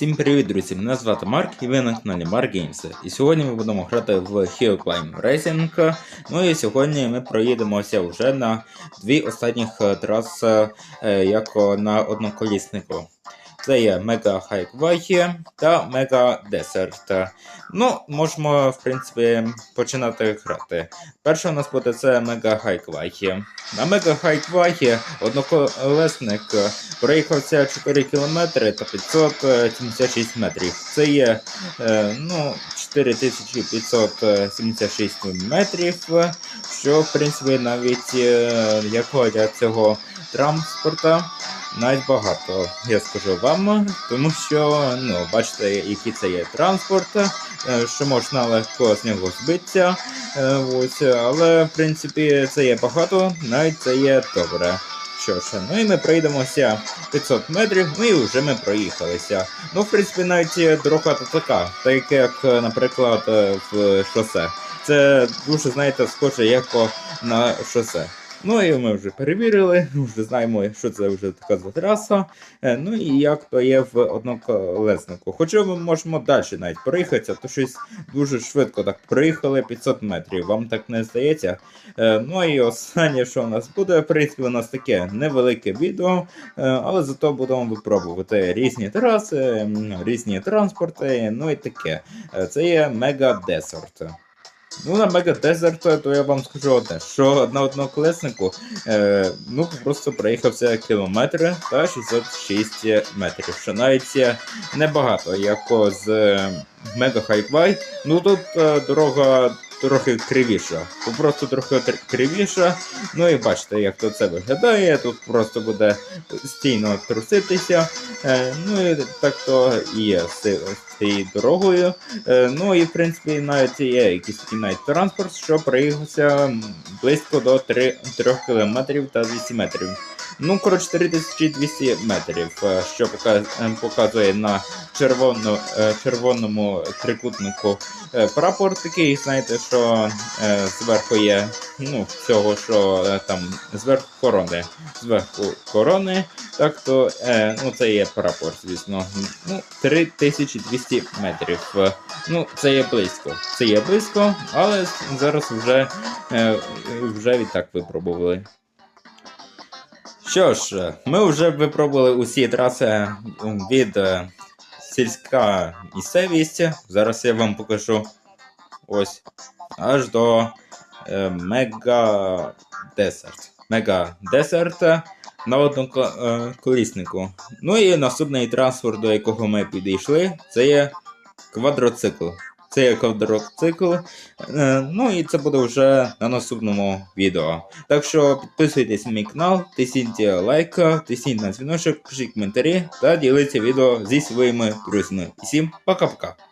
Всім привіт, друзі! Мене звати Марк і ви на каналі Mark Games. І сьогодні ми будемо грати в Hill Climb Racing. Ну і сьогодні ми проїдемося вже на дві останніх е, траси, е, як на одноколіснику. Це є Mega Highway та Mega Desert. Ну, можемо, в принципі, починати грати. Перше у нас буде це Mega Highway. На Mega Highway одноколесник проїхався 4 км та 576 метрів. Це є е, ну, 4576 метрів, що в принципі навіть е, як для цього транспорта навіть багато, я скажу вам, тому що ну, бачите, який це є транспорт, е, що можна легко з нього збитися. е, Ось, але в принципі це є багато, навіть це є добре. Що ж, ну і ми пройдемося 500 метрів, ну і вже ми проїхалися. Ну, в принципі, навіть дорога то така, так як, наприклад, е, в шосе. Це дуже, знаєте, схоже як на шосе. Ну і ми вже перевірили, вже знаємо, що це вже така за траса. Е, Ну і як то є в одноколеснику. Хоча ми можемо далі навіть проїхатися, то щось дуже швидко так проїхали 500 метрів. Вам так не здається? Е, Ну і останнє, що у нас буде, в принципі, у нас таке невелике відео, е, але зато будемо випробувати різні траси, різні транспорти, ну і таке. Це є Mega Desert. Ну, на мега-дезерт то я вам скажу одне, що на однокласнику е, ну, просто проїхався кілометри та 606 метрів, що навіть небагато, як з Мега Mega Ну тут е, дорога трохи кривіша, просто трохи кривіша. Ну і бачите, як то це виглядає. Тут просто буде постійно труситися. Е, ну і так то і є з, цією дорогою. Е, ну і в принципі навіть є якийсь такий навіть транспорт, що проїхався близько до 3, 3 км та 200 метрів. Ну, коротше, 4200 метрів, е, що е, показує на червоно, е, червоному трикутнику прапор такий, знаєте, що зверху є ну, всього, що там зверху корони. Зверху корони, так то ну, це є прапор, звісно. Ну, 3200 метрів. Ну, це є близько. Це є близько, але зараз вже, вже відтак випробували. Що ж, ми вже випробували усі траси від е, сільська місцевість. Зараз я вам покажу ось аж до е, Мега Десерт. Мега Десерт на одному е, коліснику. Ну і наступний транспорт, до якого ми підійшли, це є квадроцикл. Це як дорог цикл. ну і це буде вже на наступному відео. Так що підписуйтесь на мій канал, тисніть лайк, тисніть на дзвіночок, пишіть коментарі та діліться відео зі своїми друзями. Всім пока-пока.